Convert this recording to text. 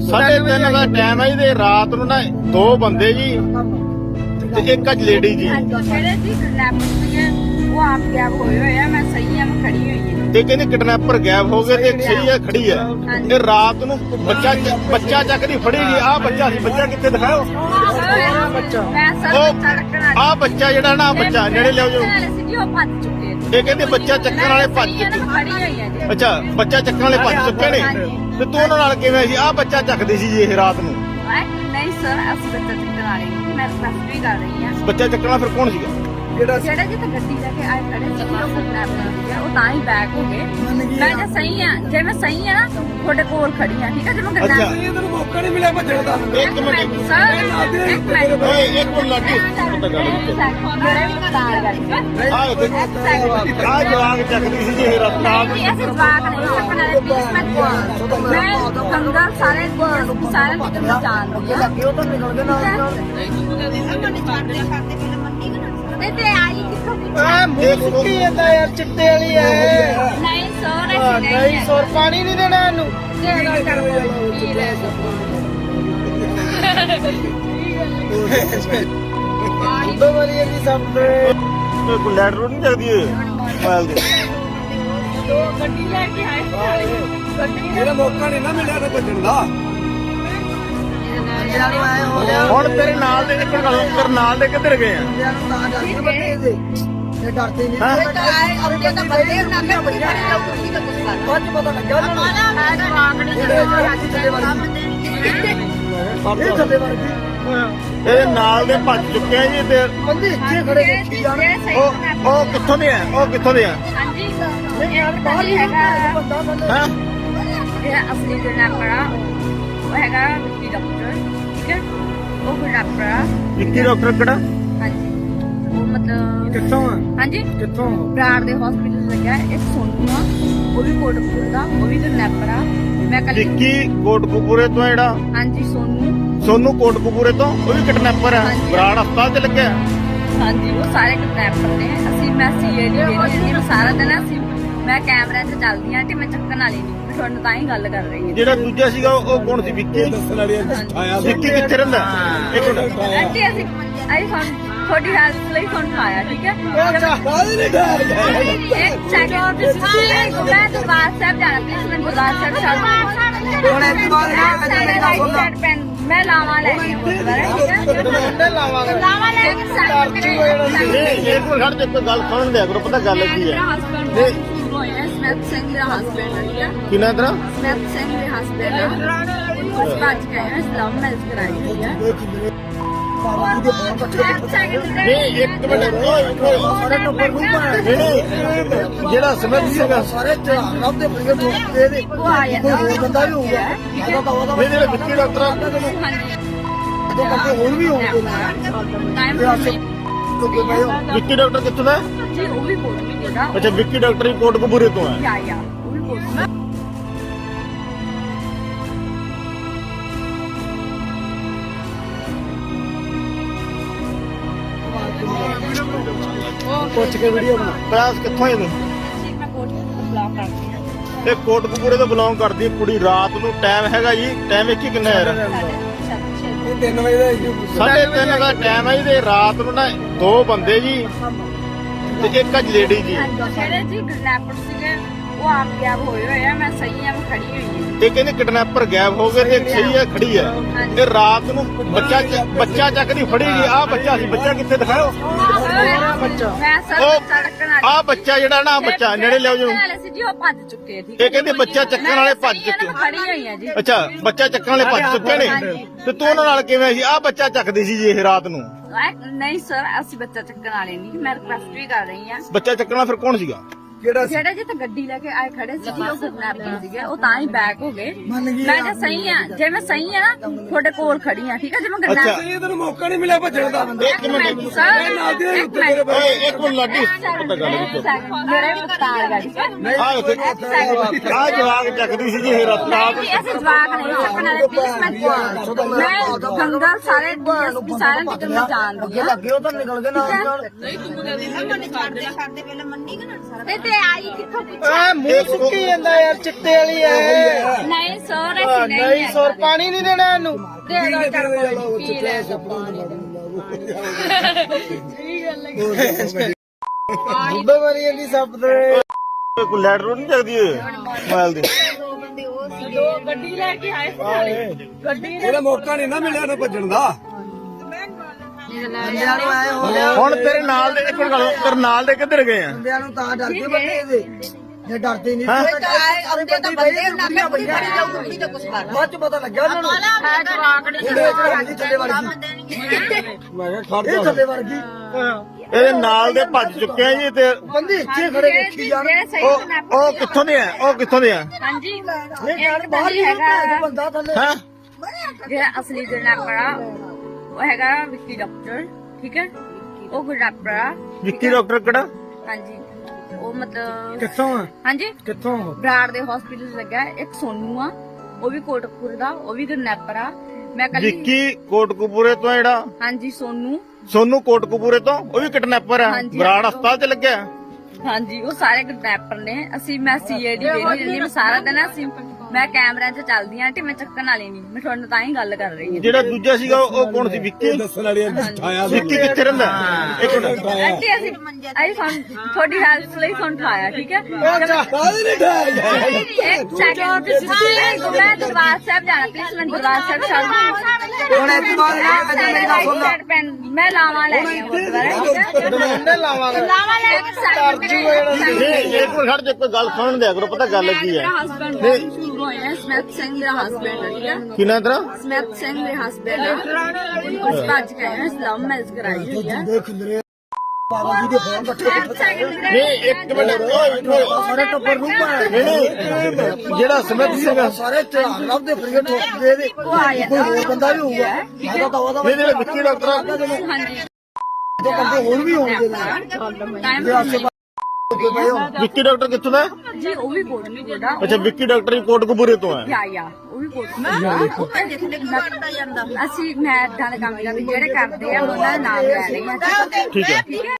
ਸਾਢੇ ਤਿੰਨ ਦਾ ਟਾਈਮ ਹੈ ਤੇ ਰਾਤ ਨੂੰ ਨਾ ਦੋ ਬੰਦੇ ਜੀ ਤੇ ਇੱਕ ਅੱਜ ਲੇਡੀ ਜੀ। ਜਿਹੜੇ ਜੀ ਕਿਡਨੈਪ ਸੀਗੇ ਉਹ ਆਪ ਗਾਇਬ ਹੋਏ ਹੋਏ ਆ ਮੈਂ ਸਹੀ ਆ ਮੈਂ ਖੜੀ ਹੋਈ ਹਾਂ ਤੇ ਕਹਿੰਦੇ ਕਿਡਨੈਪਰ ਗਾਇਬ ਹੋ ਗਏ ਤੇ ਸਹੀ ਹੈ ਖੜੀ ਹੈ ਤੇ ਰਾਤ ਨੂੰ ਬੱਚਾ ਬੱਚਾ ਚੱਕਦੀ ਫੜੀ ਗਈ ਆ ਬੱਚਾ ਸੀ ਬੱਚਾ ਕਿੱਥੇ ਦਿਖਾਓ? ਬੱਚਾ। ਆ ਬੱਚਾ ਜਿਹੜਾ ਨਾ ਬੱਚਾ ਨੇੜੇ ਲਿਆਓ ਜੋ। ਸੀ ਉਹ ਭੱਜ ਚੁੱਕੇ ਇਹ ਕਹਿੰਦੇ ਬੱਚਾ ਚੱਕਣ ਵਾਲੇ ਭੱਜ ਚੁੱਕੇ। ਖੜੀ ਹੋਈ ਆ ਜੀ। ਅੱਛਾ ਬੱਚਾ ਚੱਕਣ ਵਾਲੇ ਭੱਜ ਚੁੱਕੇ ਨੇ। ਤੇ ਤੂੰ ਉਹਨਾਂ ਨਾਲ ਕਿਵੇਂ ਸੀ? ਆ ਬੱਚਾ ਚੱਕਦੀ ਸੀ ਜੀ ਇਹ ਰਾਤ ਨੂੰ। ਨਹੀਂ ਸਰ ਅਸੀਂ ਬੱਚਾ ਚੱਕਣ ਵਾਲੇ। ਮੈਂ ਵੀ ਕਰ ਰਹੀ ਹਾਂ। ਬੱਚਾ ਚੱਕਣ ਫਿਰ ਕੌਣ ਸੀਗਾ? ਜਿਹੜੇ ਜਿੱਥੇ ਗੱਡੀ ਲੈ ਕੇ ਆਏ ਖੜੇ ਸੀ ਉਹ ਕਿਡਨੈਪ ਕਰ ਉਹ ਤਾਂ ਹੀ ਬੈਕ ਹੋ ਗਏ। ਮੈਂ ਜੇ ਸਹੀ ਆ ਜੇ ਮੈਂ ਸਹੀ ਆ ਨਾ ਤੁਹਾਡੇ ਕੋਲ ਖੜੀ ਆ ਠੀਕ ਆ? ਜੇ ਮੈਂ ਅੱਛਾ। ਕਿਡਨੈਪ ਤੈਨੂੰ ਮੌਕਾ ਨਹੀਂ ਮਿਲਿਆ ਭੱਜਣ ਦਾ। ਇੱਕ ਮਿੰਟ। ਸਰ ਇੱਕ ਮਿੰਟ। ਓਏ ਇੱਕ ਮਿੰਟ ਲੱਗੀ ਪਤਾ ਗੱਲ ਮੇਰੇ ਆ ਉੱਥੇ ਆ ਜਵਾਗ ਚੱਕਦੀ ਸੀ ਜੀ ਇਹ ਰਾਤ ਨਾਲ ਨਹੀਂ ਅਸੀਂ ਜਵਾਕ ਨਹੀਂ ਚੱਕਣ ਵਾਲੇ ਪਲੀਜ਼ ਮੈਂ ਮੈਂ ਕੰਗਾ ਸਾਰੇ ਸਾਰੇ ਕਿਤੇ ਮੈਂ ਜਾਣਦੀ ਆ? ਲੱਗੇ ਉਹ ਤਾਂ ਨਿਕਲ ਗਏ ਨਾਲ ਤੇ ਤੇ ਆਈ ਐ ਮੂੰਹ ਸੁੱਕੀ ਜਾਂਦਾ ਯਾਰ ਚਿੱਟੇ ਵਾਲੀ ਐ। ਨਹੀਂ ਸਰ ਹਾਂ, ਅਸੀਂ ਨਹੀਂ ਸੌਰ ਪਾਣੀ ਨਹੀਂ ਦੇਣਾ ਇਹਨੂੰ। ਦੇ ਦੋ ਕਰ। ਕੀ ਲੈ ਦੋ ਵਾਰੀ ਇਹਦੀ ਸਭ ਤੇ। ਕੋਈ ਲੈਟ ਰੋਡ ਨਹੀਂ ਚੱਕਦੀ ਇਹ? ਮੋਬਾਈਲ ਦੇ। ਦੋ ਗੱਡੀ ਲੈ ਕੇ ਆਏ। ਗੱਡੀ ਮੇਰਾ ਮੌਕਾ ਨਹੀਂ ਨਾ ਮਿਲਿਆ ਤਾਂ ਭੱਜਣ ਦਾ। ਹੁਣ ਤੇਰੇ ਨਾਲ ਦੇ ਤੇਰੇ ਨਾਲ ਦੇ ਕਿੱਧਰ ਗਏ ਆ? ਇਹ ਡਰਦੇ ਨਹੀਂ ਹੈਂ? ਆਏ ਆਪਣੇ ਤਾਂ ਬੰਦੇ ਨਾ ਮੈਂ ਬੜੀ ਲੋਕੀ ਦਾ ਗੁੱਸਾ ਅੱਜ ਪਤਾ ਲੱਗਿਆ ਉਹਨਾਂ ਨੂੰ ਮੈਂ ਜਵਾਕ ਨਹੀਂ ਜਿਹੜੇ ਅੱਜ ਥੱਲੇ ਵਰਗੀ ਇਹ ਥੱਲੇ ਵਰਗੀ ਇਹਦੇ ਨਾਲ ਦੇ ਭੱਜ ਚੁੱਕੇ ਆ ਜੀ ਤੇ ਬੰਦੇ ਇੱਥੇ ਖੜੇ ਦੇਖੀ ਜਾਣ ਉਹ ਉਹ ਕਿੱਥੋਂ ਦੇ ਆ? ਉਹ ਕਿੱਥੋਂ ਦੇ ਆ? ਹਾਂਜੀ। ਯਾਰ ਬਾਹਰ ਹੀ ਹੈਗਾ। ਬੰਦਾ ਹਾਂ? ਇਹ ਅਸਲੀ ਉਹ ਹੈਗਾ ਵਿੱਕੀ ਡਾਕਟਰ ਠੀਕ ਹੈ? ਉਹ ਕਿਡਨੈਪਰ ਆ। ਵਿੱਕੀ ਡਾਕਟਰ ਕਿਹੜਾ? ਹਾਂਜੀ। ਉਹ ਮਤਲਬ ਕਿੱਥੋਂ ਆ? ਹਾਂਜੀ। ਕਿੱਥੋਂ? ਪ੍ਰਾਰ ਦੇ ਹਸਪੀਟਲ ਲੱਗਿਆ ਇੱਕ ਸੋਨੂ ਆ। ਉਹ ਵੀ ਕੋਟਕਪੂਰ ਦਾ। ਉਹ ਵੀ ਕਿਡਨੈਪਰ ਆ। ਮੈਂ ਕੱਲ ਵਿੱਕੀ ਕੋਟਕਪੂਰੇ ਤੋਂ ਜਿਹੜਾ? ਹਾਂਜੀ ਸੋਨੂ। ਸੋਨੂ ਕੋਟਕਪੂਰੇ ਤੋਂ? ਉਹ ਵੀ ਕਿਡਨੈਪਰ ਆ। ਬਰਾੜ ਹਸਪਤਾਲ ਤੇ ਲੱਗਿਆ ਹਾਂਜੀ ਉਹ ਸਾਰੇ ਕਿਡਨੈਪਰ ਨੇ। ਅਸੀਂ ਮੈਂ ਸੀਏ ਦੀ ਹਾਂ ਸਾਰਾ ਦਿਨ ਅਸੀਂ ਮੈਂ ਕੈਮਰੇ 'ਚ ਚੱਲਦੀ ਆ ਕਿ ਮੈਂ ਚੱਕਣ ਵਾਲੀ ਨਹੀਂ। ਮੈਂ ਤੁਹਾਨੂੰ ਤਾਂ ਹੀ ਗੱਲ ਕਰ ਰਹੀ ਹਾਂ। ਜਿਹੜਾ ਦੂਜਾ ਸੀਗਾ ਉਹ ਕੌਣ ਸੀ? ਵਿੱਕੀ? ਦੱਸਣ ਵਾਲੀ ਆਇਆ ਵਿੱਕੀ ਕਿੱਥੇ ਰਹਿੰਦਾ? ਇੱਕ ਮਿੰਟ। ਆਂਟੀ ਅਸੀਂ ਅਸੀਂ ਤੁਹਾਨੂੰ ਤੁਹਾਡੀ ਹੈਲਪ ਲਈ ਤੁਹਾਨੂੰ ਆਇਆ ਠੀਕ ਹੈ? ਇੱਕ ਸੈਕਿੰਡ ਮੈਂ ਦਰਬਾਰ ਸਾਹਿਬ ਜਾਣਾ ਪਲੀਜ਼ ਮੈਂ ਦਰਬਾਰ ਸਾਹਿਬ ਚੱਲ ਹੁਣ ਇਸ ਤੋਂ ਬਾਅਦ ਮੈਂ ਪੈਨ ਮੈਂ ਲਾਵਾਂ ਲੈ ਕੇ ਗੁਰਦੁਆਰੇ ਲਾਵਾਂ ਲੈ ਕੇ। ਤੇ ਇੱਕ ਮਿੰਟ ਖੜ ਜਾ ਕੋਈ ਗੱਲ ਸੁਣਨ ਦਿਆ ਕਰੋ ਪਤਾ ਗੱਲ ਕੀ ਹੈ। ਸਮੈਥ ਸਿੰਘ ਦਾ ਹਸਬੰਡ ਹੈ ਕਿਨਾਂ ਤਰ੍ਹਾਂ ਸਮੈਥ ਸਿੰਘ ਦੇ ਹਸਬੰਡ ਹੈ ਉਸ ਬਾਅਦ ਗਏ ਹੈ ਇਸਲਾਮ ਮੈਰਿਜ ਕਰਾਈ ਹੈ ਦੇ ਨਹੀਂ ਇੱਕ ਮਿੰਟ ਸਾਰੇ ਟੱਬਰ ਨੂੰ ਪਾਇਆ ਨਹੀਂ ਜਿਹੜਾ ਸਮਝ ਸੀਗਾ ਸਾਰੇ ਤਿਉਹਾਰ ਰੱਬਦੇ ਬੜੇ ਉਹ ਆਇਆ ਕੋਈ ਹੋਰ ਬੰਦਾ ਵੀ ਹੋਊਗਾ ਉਹਦਾ ਤਾਂ ਉਹਦਾ ਨਹੀਂ ਜਿਹੜਾ ਵਿੱਕੀ ਡਾਕਟਰ ਆ। ਹਾਂਜੀ। ਤੋਂ ਕਰਕੇ ਹੋਰ ਵੀ ਹੋਊਗਾ ਟਾਈਮ ਤੇ ਹੋ? ਵਿੱਕੀ ਡਾਕਟਰ ਕਿੱਥੋਂ ਦਾ ਹੈ? ਜੀ ਉਹ ਵੀ ਬੋਲ ਵੀ ਦੇਗਾ ਅੱਛਾ ਵਿੱਕੀ ਡਾਕਟਰ ਹੀ ਕੋਟਕਪੂਰੇ ਤੋਂ ਹੈ ਯਾ ਯਾ ਉਹ ਵੀ ਬੋਲ ਪੁੱਛ ਕੇ ਵੀਡੀਓ ਬਣਾ। ਕਲਾਸ ਕਿੱਥੋਂ ਹੈ ਤੂੰ ਜੀ ਮੈਂ ਕੋਟ ਬਲੌਕ ਕਰਦੀ ਹਾਂ। ਇਹ ਕੋਟਕਪੂਰੇ ਤੋਂ ਬਿਲੋਂਗ ਕਰਦੀ ਹੈ ਕੁੜੀ ਰਾਤ ਨੂੰ ਟਾਈਮ ਹੈਗਾ ਜੀ। ਟਾਈਮ ਵੇਖੀ ਕਿੰਨਾ ਯਾਰ? ਇਹ 3 ਵਜੇ ਦਾ ਜੀ ਸਾਢੇ ਦਾ ਟਾਈਮ ਹੈ ਜੀ ਤੇ ਰਾਤ ਨੂੰ ਨਾ ਦੋ ਬੰਦੇ ਜੀ ਤੇ ਇੱਕ ਅੱਜ ਲੇਡੀ ਜੀ। ਜਿਹੜੇ ਜੀ ਕਿਡਨੈਪਰ ਸੀਗੇ ਉਹ ਆਪ ਗਾਇਬ ਹੋਏ ਹੋਏ ਆ ਮੈਂ ਸਹੀ ਆ ਮੈਂ ਖੜੀ ਹੋਈ ਹਾਂ ਇਹ ਕਹਿੰਦੇ ਕਿਡਨੈਪਰ ਗਾਇਬ ਹੋ ਗਏ ਤੇ ਇੱਕ ਸਹੀ ਹੈ ਖੜੀ ਹੈ ਤੇ ਰਾਤ ਨੂੰ ਬੱਚਾ ਬੱਚਾ ਚੱਕਦੀ ਫੜੀ ਗਈ ਆ ਬੱਚਾ ਸੀ ਬੱਚਾ ਕਿੱਥੇ ਦਿਖਾਓ ਮੈਂ ਸਰ ਉਹ ਬੱਚਾ ਵਾਲੀ ਆ ਬੱਚਾ ਜਿਹੜਾ ਨਾ ਬੱਚਾ ਨੇੜੇ ਲਿਆਓ ਜੋ। ਸੀ ਉਹ ਭੱਜ ਚੁੱਕੇ ਠੀਕ ਇਹ ਕਹਿੰਦੇ ਬੱਚਾ ਚੱਕਣ ਵਾਲੇ ਭੱਜ ਚੁੱਕੇ। ਖੜੀ ਹੋਈ ਆ ਜੀ ਅੱਛਾ ਬੱਚਾ ਚੱਕਣ ਵਾਲੇ ਭੱਜ ਚੁੱਕੇ ਨੇ। ਤੇ ਤੂੰ ਉਹਨਾਂ ਨਾਲ ਕਿਵੇਂ ਸੀ? ਆ ਬੱਚਾ ਚੱਕਦੀ ਸੀ ਜੀ ਇਹ ਰਾਤ ਨੂੰ। ਨਹੀਂ ਸਰ ਅਸੀਂ ਬੱਚਾ ਚੱਕਣ ਵਾਲੇ ਨਹੀਂ। ਮੈਂ ਰਿਕਵੈਸਟ ਵੀ ਕਰ ਰਹੀ ਹਾਂ। ਬੱਚਾ ਚੱਕਣ ਫਿਰ ਕੌਣ ਸੀਗਾ? ਕਿਹੜਾ ਸੀ ਜਿਹੜੇ ਜਿੱਥੇ ਗੱਡੀ ਲੈ ਕੇ ਆਏ ਖੜੇ ਸੀ ਉਹ ਕਿਡਨੈਪਰ ਸੀਗੇ ਉਹ ਤਾਂ ਹੀ ਬੈਕ ਹੋ ਗਏ। ਮੰਨ ਗਈ ਮੈਂ ਜੇ ਸਹੀ ਆ ਜੇ ਮੈਂ ਸਹੀ ਆ ਨਾ ਤੁਹਾਡੇ ਕੋਲ ਖੜੀ ਆ ਠੀਕ ਹੈ ਜੇ ਮੈਂ ਅੱਛਾ। ਇਹ ਤੈਨੂੰ ਮੌਕਾ ਨਹੀਂ ਮਿਲਿਆ ਭੱਜਣ ਦਾ। ਇੱਕ ਮਿੰਟ। ਸਰ ਨਾਲ ਦੇ ਇੱਕ ਉੱਤੇ ਤੇਰੇ ਮਿੰਟ ਓਏ ਇੱਕ ਮਿੰਟ ਲੱਗੀ ਪਤਾ ਗੱਲ ਕੀ ਮੇਰੇ ਪਤਾਲ ਗਾੜੀ ਆ ਉੱਥੇ ਆ ਚੱਕਦੀ ਸੀ ਜੀ ਇਹ ਰਾਤ ਨਹੀਂ ਜੀ, ਅਸੀਂ ਜਵਾਕ ਨਹੀਂ ਚੱਕਣ ਵਾਲੇ ਪਲੀਜ਼ ਮੈਂ ਮੈਂ ਗੰਗਾ ਸਾਰੇ ਡੀਐਸਪੀ ਸਾਰੇ ਕਿਤੇ ਮੈਂ ਜਾਣਦੀ ਹਾਂ। ਲੱਗੇ ਉਹ ਤਾਂ ਨਿਕਲ ਗਏ ਨਾਲ ਨਾਲ ਤੇ ਤੇ ਆਈ ਕਿੱਥੋਂ ਪੁੱਛਿਆ? ਆ ਮੂੰਹ ਸੁੱਕੀ ਜਾਂਦਾ ਯਾਰ ਚਿੱਟੇ ਵਾਲੀ ਐ। ਨਹੀਂ ਸੋਰ ਅਸੀਂ ਨਹੀਂ ਨਹੀਂ ਸੌਰ ਪਾਣੀ ਨਹੀਂ ਦੇਣਾ ਇਹਨੂੰ। ਦੇ ਦੋ ਚੱਲ ਕੋਈ ਪੀ ਲੈ। ਜਾਂਦੀ ਸੱਪ ਦੇ ਕੋਈ ਲੈਟ ਰੋਡ ਨਹੀਂ ਜਗਦੀ ਮੋਬਾਈਲ ਦੀ। ਗੱਡੀ ਲੈ ਕੇ ਆਏ। ਗੱਡੀ ਇਹਦਾ ਮੌਕਾ ਨਹੀਂ ਨਾ ਮਿਲਿਆ ਨਾ ਭੱਜਣ ਦਾ। ਬੰਦਿਆਂ ਨੂੰ ਆਏ ਹੋ ਗਿਆ ਹੁਣ ਤੇਰੇ ਨਾਲ ਦੇ ਇੱਕ ਮਿੰਟ ਗੱਲ ਤੇਰੇ ਨਾਲ ਦੇ ਕਿੱਧਰ ਗਏ ਆ? ਬੰਦਿਆਂ ਨੂੰ ਤਾਂ ਡਰਦੇ ਬੰਦੇ ਇਹਦੇ। ਜੇ ਡਰਦੇ ਨਹੀਂ ਹੈਂ? ਅਰੇ ਬੰਦੇ ਬੰਦੇ ਨਾ ਮੈਂ ਕੁੜੀ ਫੜੀ ਜਾਊ ਕੁੜੀ ਤੇ ਕੁਛ ਕਰਨਾ ਬਾਅਦ ਚ ਪਤਾ ਲੱਗਿਆ ਉਹਨਾਂ ਨੂੰ। ਹੈ ਜਵਾਕ ਨੇ ਥੱਲੇ ਵੜ ਗਈ ਮੈਂ ਕਿਹਾ ਖੜ ਇਹ ਥੱਲੇ ਵੜ ਗਈ ਇਹਦੇ ਨਾਲ ਦੇ ਭੱਜ ਚੁੱਕੇ ਆ ਜੀ ਤੇ ਬੰਦੇ ਇੱਥੇ ਖੜੇ ਵੇਖੀ ਜਾਣ। ਜਿਹੜੇ ਸਹੀ ਉਹ ਉਹ ਕਿੱਥੋਂ ਦੇ ਆ? ਉਹ ਕਿੱਥੋਂ ਦੇ ਆ? ਹਾਂਜੀ। ਯਾਰ ਇੱਕ ਬਾਹਰ ਤਾਂ ਹੀ ਹੈਗਾ। ਬੰਦਾ ਥੱਲੇ। ਹਾਂ? ਜਿਹੜਾ ਅਸਲੀ ਗੁਰਨਾਪਰ ਆ ਉਹ ਹੈਗਾ ਵਿੱਕੀ ਡਾਕਟਰ ਠੀਕ ਹੈ? ਉਹ ਗੁਰਨਾਪਰ ਆ ਵਿੱਕੀ ਡਾਕਟਰ ਕਿਹੜਾ? ਹਾਂਜੀ। ਉਹ ਮਤਲਬ ਕਿੱਥੋਂ ਆ? ਹਾਂਜੀ। ਕਿੱਥੋਂ? ਬਰਾੜ ਦੇ ਹਸਪੀਟਲ ਲੱਗਾ ਹੈ। ਇੱਕ ਸੋਨੂ ਆ ਉਹ ਵੀ ਕੋਟਕਪੁਰ ਦਾ ਉਹ ਵੀ ਗੁਰਨਾਪਰ ਆ। ਮੈਂ ਕੱਲ ਵਿੱਕੀ ਕੋਟਕਪੂਰੇ ਤੋਂ ਜਿਹੜਾ? ਹਾਂਜੀ ਸੋਨੂ। ਸੋਨੂ ਕੋਟਕਪੂਰੇ ਤੋਂ? ਉਹ ਵੀ ਕਿਡਨੈਪਰ ਆ। ਹਾਂਜੀ। ਬਰਾੜ ਹਸਪਤਾਲ 'ਚ ਲੱਗਿਆ? ਹਾਂਜੀ ਉਹ ਸਾਰੇ ਗੁਰਨਾਪਰ ਨੇ। ਅਸੀਂ ਮੈਂ ਸੀਆਈਡੀ ਦੇ ਰਹਿੰਦੀ ਮੈਂ ਸਾਰਾ ਦਿਨ ਅਸੀਂ ਮੈਂ ਕੈਮਰਿਆਂ 'ਚ ਚੱਲਦੀ ਆਂ ਤੇ ਮੈਂ ਚੱਕਣ ਵਾਲੀ ਨਹੀਂ ਮੈਂ ਤੁਹਾਨੂੰ ਤਾਂ ਹੀ ਗੱਲ ਕਰ ਰਹੀ ਹਾਂ ਜਿਹੜਾ ਦੂਜਾ ਸੀਗਾ ਉਹ ਉਹ ਕੌਣ ਸੀ? ਵਿੱਕੀ? ਦੱਸਣ ਵਾਲੀ ਠਾਇਆ ਵਿੱਕੀ ਕਿੱਥੇ ਰਹਿੰਦਾ? ਇੱਕ ਮਿੰਟ। ਆਂਟੀ ਅਸੀਂ ਅਸੀਂ ਤੁਹਾਨੂੰ ਤੁਹਾਡੀ ਹੈਲਪ ਲਈ ਤੁਹਾਨੂੰ ਠਾਇਆ ਠੀਕ ਹੈ? ਕਾਹਦੇ ਨਹੀਂ ਠਾਇਆ। ਇੱਕ ਸੈਕਿੰਡ ਮੈਂ ਦਰਬਾਰ ਸਾਹਿਬ ਜਾਣਾ ਪਲੀਜ਼ ਮੈਂ ਦਰਬਾਰ ਸਾਹਿਬ ਚੱਲ ਹੁਣ ਤੋਂ ਬਾਅਦ ਨਾ ਅੱਜ ਮੇਰੀ ਗੱਲ ਸੁਣ ਲਾ ਮੈਂ ਲਾਵਾਂ ਲੈ ਕੇ ਉਹਨੇ ਲਾਵਾਂਗੇ ਲਾਵਾਂ ਲੈ ਕੇ ਸੈਕਿੰਡ ਨਹੀਂ ਇੱਕ ਮਿੰਟ ਖੜ ਜਾ ਕੋਈ ਗੱਲ ਸੁਣਨ ਦਿਆ ਕਰੋ ਪਤਾ ਗੱਲ ਕੀ ਹੈ। ਹਸਬੰਡ ਸਮੈਥ ਸਿੰਘ ਮੇਰਾ ਹਸਬੰਡ ਹੈ ਠੀਕ ਹੈ ਕਿਨਾਂ ਤੇਰਾ ਸਿੰਘ ਮੇਰੇ ਹਸਬੰਡ ਹੈ ਉਸ ਬਾਅਦ ਚ ਕਹਿੰਦੇ ਇਸਲਾਮ ਮੈਰਿਜ ਕਰਾਈ ਹੋਈ ਹੈ ਦੇਖ ਲੈ ਬਾਬਾ ਜੀ ਦੇ ਫੋਨ ਨਹੀਂ ਇੱਕ ਮਿੰਟ ਓਏ ਇੱਕ ਮਿੰਟ ਸਾਰੇ ਟੱਬਰ ਨੂੰ ਪਾਇਆ ਨਹੀਂ ਨਹੀਂ ਜਿਹੜਾ ਸਮਿਤ ਸਿੰਘ ਆ, ਸਾਰੇ ਧਿਆਨ ਲੱਭਦੇ ਫਰੀਏ ਠੋਕਦੇ ਇਹਦੇ ਉਹ ਆਇਆ ਕੋਈ ਹੋਰ ਬੰਦਾ ਵੀ ਹੋਊਗਾ ਮੈਂ ਤਾਂ ਉਹਦਾ ਨਹੀਂ ਜਿਹੜਾ ਵਿੱਕੀ ਡਾਕਟਰ ਆ, ਹਾਂਜੀ ਦੋ ਬੰਦੇ ਹੋਰ ਵੀ ਹੋਣਗੇ ਨੇ ਟਾਈਮ ਤੇ ਆਸੇ ਹੋ? ਵਿੱਕੀ ਡਾਕਟਰ ਕਿੱਥੋਂ ਦਾ ਹੈ? ਜੀ ਉਹ ਵੀ ਨਹੀਂ ਬੋਲਦਾ ਅੱਛਾ ਵਿੱਕੀ ਡਾਕਟਰ ਹੀ ਕੋਟਕਪੂਰੇ ਤੋਂ ਹੈ। ਯਾ ਯਾ ਉਹ ਵੀ ਬੋਲ ਅਸੀਂ ਮੈਂ ਏਦਾਂ ਦੇ ਕੰਮ ਕਰਦੇ ਜਿਹੜੇ ਕਰਦੇ ਆ ਉਹਨਾਂ ਦਾ ਨਾਮ ਲੈ ਰਹੀ ਹਾਂ ਠੀਕ ਹੈ ਠੀਕ ਹੈ।